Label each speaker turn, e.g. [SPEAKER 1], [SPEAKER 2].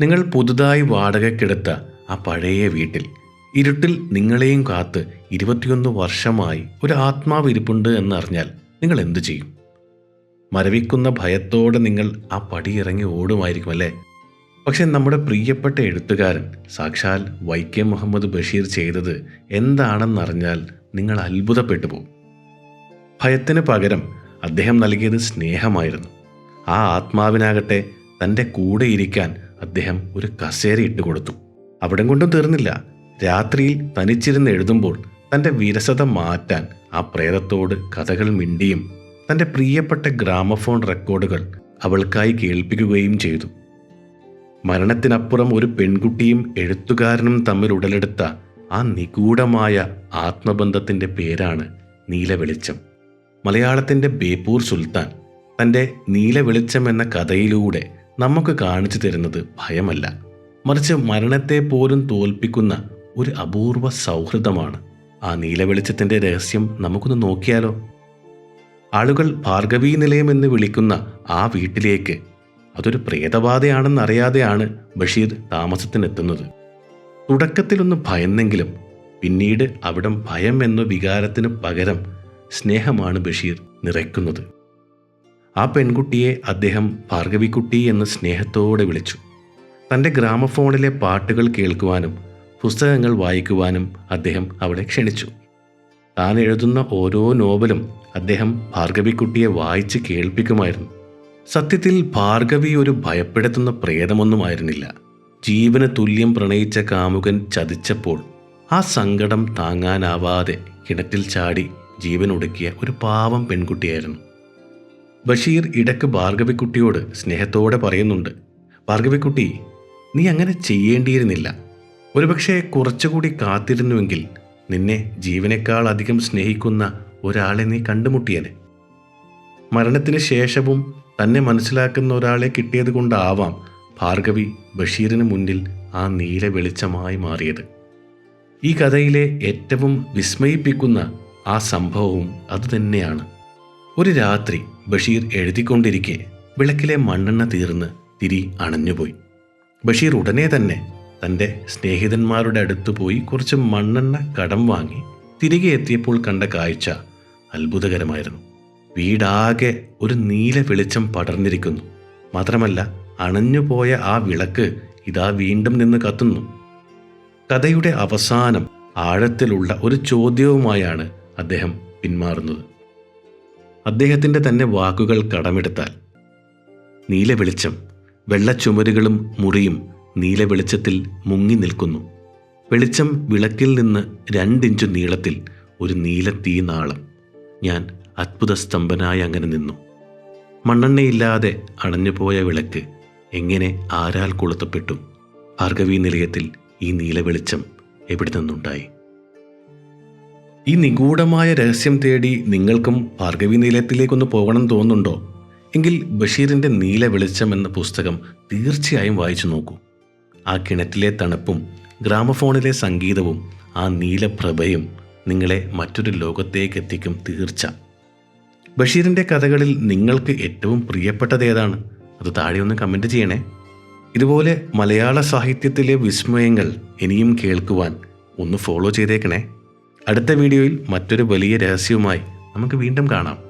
[SPEAKER 1] നിങ്ങൾ പുതുതായി വാടകയ്ക്കെടുത്ത ആ പഴയ വീട്ടിൽ ഇരുട്ടിൽ നിങ്ങളെയും കാത്ത് ഇരുപത്തിയൊന്ന് വർഷമായി ഒരു ആത്മാവ് ഇരിപ്പുണ്ട് എന്നറിഞ്ഞാൽ നിങ്ങൾ എന്തു ചെയ്യും? മരവിക്കുന്ന ഭയത്തോടെ നിങ്ങൾ ആ പടിയിറങ്ങി ഓടുമായിരിക്കും അല്ലേ? പക്ഷെ നമ്മുടെ പ്രിയപ്പെട്ട എഴുത്തുകാരൻ സാക്ഷാൽ വൈക്കം മുഹമ്മദ് ബഷീർ ചെയ്തത് എന്താണെന്നറിഞ്ഞാൽ നിങ്ങൾ അത്ഭുതപ്പെട്ടു പോകും. ഭയത്തിന് പകരം അദ്ദേഹം നൽകിയത് സ്നേഹമായിരുന്നു. ആ ആത്മാവിനാകട്ടെ തന്റെ കൂടെ ഇരിക്കാൻ അദ്ദേഹം ഒരു കസേര ഇട്ട് കൊടുത്തു. അവിടം കൊണ്ടും തീർന്നില്ല. രാത്രിയിൽ തനിച്ചിരുന്ന് എഴുതുമ്പോൾ തന്റെ വിരസത മാറ്റാൻ ആ പ്രേതത്തോട് കഥകൾ മിണ്ടിയും തന്റെ പ്രിയപ്പെട്ട ഗ്രാമഫോൺ റെക്കോർഡുകൾ അവൾക്കായി കേൾപ്പിക്കുകയും ചെയ്തു. മരണത്തിനപ്പുറം ഒരു പെൺകുട്ടിയും എഴുത്തുകാരനും തമ്മിൽ ഉടലെടുത്ത ആ നിഗൂഢമായ ആത്മബന്ധത്തിന്റെ പേരാണ് നീലവെളിച്ചം. മലയാളത്തിന്റെ ബേപ്പൂർ സുൽത്താൻ തന്റെ നീലവെളിച്ചം എന്ന കഥയിലൂടെ നമുക്ക് കാണിച്ചു തരുന്നത് ഭയമല്ല. മറിച്ച് മരണത്തെ പോലും തോൽപ്പിക്കുന്ന ഒരു അപൂർവ സൗഹൃദമാണ്. ആ നീലവെളിച്ചത്തിന്റെ രഹസ്യം നമുക്കൊന്ന് നോക്കിയാലോ? ആളുകൾ ഭാർഗവീ നിലയം എന്ന് വിളിക്കുന്ന ആ വീട്ടിലേക്ക് അതൊരു പ്രേതബാധയാണെന്നറിയാതെയാണ് ബഷീർ താമസത്തിനെത്തുന്നത്. തുടക്കത്തിലൊന്ന് ഭയന്നെങ്കിലും പിന്നീട് അവിടം ഭയം എന്ന വികാരത്തിന് പകരം സ്നേഹമാണ് ബഷീർ നിറയ്ക്കുന്നത്. ആ പെൺകുട്ടിയെ അദ്ദേഹം ഭാർഗവിക്കുട്ടി എന്ന് സ്നേഹത്തോടെ വിളിച്ചു. തന്റെ ഗ്രാമഫോണിലെ പാട്ടുകൾ കേൾക്കുവാനും പുസ്തകങ്ങൾ വായിക്കുവാനും അദ്ദേഹം അവളെ ക്ഷണിച്ചു. താൻ എഴുതുന്ന ഓരോ നോവലും അദ്ദേഹം ഭാർഗവിക്കുട്ടിയെ വായിച്ച് കേൾപ്പിക്കുമായിരുന്നു. സത്യത്തിൽ ഭാർഗവി ഒരു ഭയപ്പെടുത്തുന്ന പ്രേതമൊന്നുമായിരുന്നില്ല. ജീവന് തുല്യം പ്രണയിച്ച കാമുകൻ ചതിച്ചപ്പോൾ ആ സങ്കടം താങ്ങാനാവാതെ കിണറ്റിൽ ചാടി ജീവൻ ഒടുക്കിയ ഒരു പാവം പെൺകുട്ടിയായിരുന്നു. ബഷീർ ഇടയ്ക്ക് ഭാർഗവിക്കുട്ടിയോട് സ്നേഹത്തോടെ പറയുന്നുണ്ട് ഭാർഗവിക്കുട്ടി നീ അങ്ങനെ ചെയ്യേണ്ടിയിരുന്നില്ല. ഒരുപക്ഷെ കുറച്ചുകൂടി കാത്തിരുന്നുവെങ്കിൽ നിന്നെ ജീവനേക്കാൾ അധികം സ്നേഹിക്കുന്ന ഒരാളെ നീ കണ്ടുമുട്ടിയനെ. മരണത്തിന് ശേഷവും തന്നെ മനസ്സിലാക്കുന്ന ഒരാളെ കിട്ടിയത് കൊണ്ടാവാം ഭാർഗവി ബഷീറിന് മുന്നിൽ ആ നീല വെളിച്ചമായി മാറിയത്. ഈ കഥയിലെ ഏറ്റവും വിസ്മയിപ്പിക്കുന്ന ആ സംഭവവും അതുതന്നെയാണ് ഒരു രാത്രി ബഷീർ എഴുതിക്കൊണ്ടിരിക്കെ വിളക്കിലെ മണ്ണെണ്ണ തീർന്ന് തിരി അണഞ്ഞുപോയി. ബഷീർ ഉടനെ തന്നെ തന്റെ സ്നേഹിതന്മാരുടെ അടുത്ത് പോയി കുറച്ച് മണ്ണെണ്ണ കടം വാങ്ങി തിരികെ എത്തിയപ്പോൾ കണ്ട കാഴ്ച അത്ഭുതകരമായിരുന്നു. വീടാകെ ഒരു നീല വെളിച്ചം പടർന്നിരിക്കുന്നു. മാത്രമല്ല അണഞ്ഞുപോയ ആ വിളക്ക് ഇതാ വീണ്ടും നിന്ന് കത്തുന്നു. കഥയുടെ അവസാനം ആഴത്തിലുള്ള ഒരു ചോദ്യവുമായാണ് അദ്ദേഹം പിന്മാറുന്നത്. അദ്ദേഹത്തിന്റെ തന്നെ വാക്കുകൾ കടമെടുത്താൽ. നീല വെളിച്ചം വെള്ളച്ചുമരുകളും മുറിയും നീല വെളിച്ചത്തിൽ മുങ്ങി നിൽക്കുന്നു. വെളിച്ചം വിളക്കിൽ നിന്ന് രണ്ടിഞ്ചു നീളത്തിൽ ഒരു നീല തീനാളം ഞാൻ അത്ഭുത സ്തംഭനായി അങ്ങനെ നിന്നു. മണ്ണെണ്ണയില്ലാതെ അണഞ്ഞുപോയ വിളക്ക് എങ്ങനെ ആരാൽ കൊളുത്തപ്പെട്ടു? ഭാർഗവീ നിലയത്തിൽ ഈ നീല വെളിച്ചം എവിടെ നിന്നുണ്ടായി? ഈ നിഗൂഢമായ രഹസ്യം തേടി നിങ്ങൾക്കും ഭാർഗവി നിലയത്തിലേക്കൊന്ന് പോകണം തോന്നുന്നുണ്ടോ? എങ്കിൽ ബഷീറിന്റെ നീല വെളിച്ചം എന്ന പുസ്തകം തീർച്ചയായും വായിച്ചു നോക്കൂ. ആ കിണറ്റിലെ തണുപ്പും ഗ്രാമഫോണിലെ സംഗീതവും ആ നീലപ്രഭയും നിങ്ങളെ മറ്റൊരു ലോകത്തേക്ക് എത്തിക്കും തീർച്ച. ബഷീറിന്റെ കഥകളിൽ നിങ്ങൾക്ക് ഏറ്റവും പ്രിയപ്പെട്ടത് ഏതാണ്? അത് താഴെ ഒന്ന് കമന്റ് ചെയ്യണേ. ഇതുപോലെ മലയാള സാഹിത്യത്തിലെ വിസ്മയങ്ങൾ ഇനിയും കേൾക്കുവാൻ ഒന്ന് ഫോളോ ചെയ്തേക്കണേ. അടുത്ത വീഡിയോയിൽ മറ്റൊരു വലിയ രഹസ്യവുമായി നമുക്ക് വീണ്ടും കാണാം.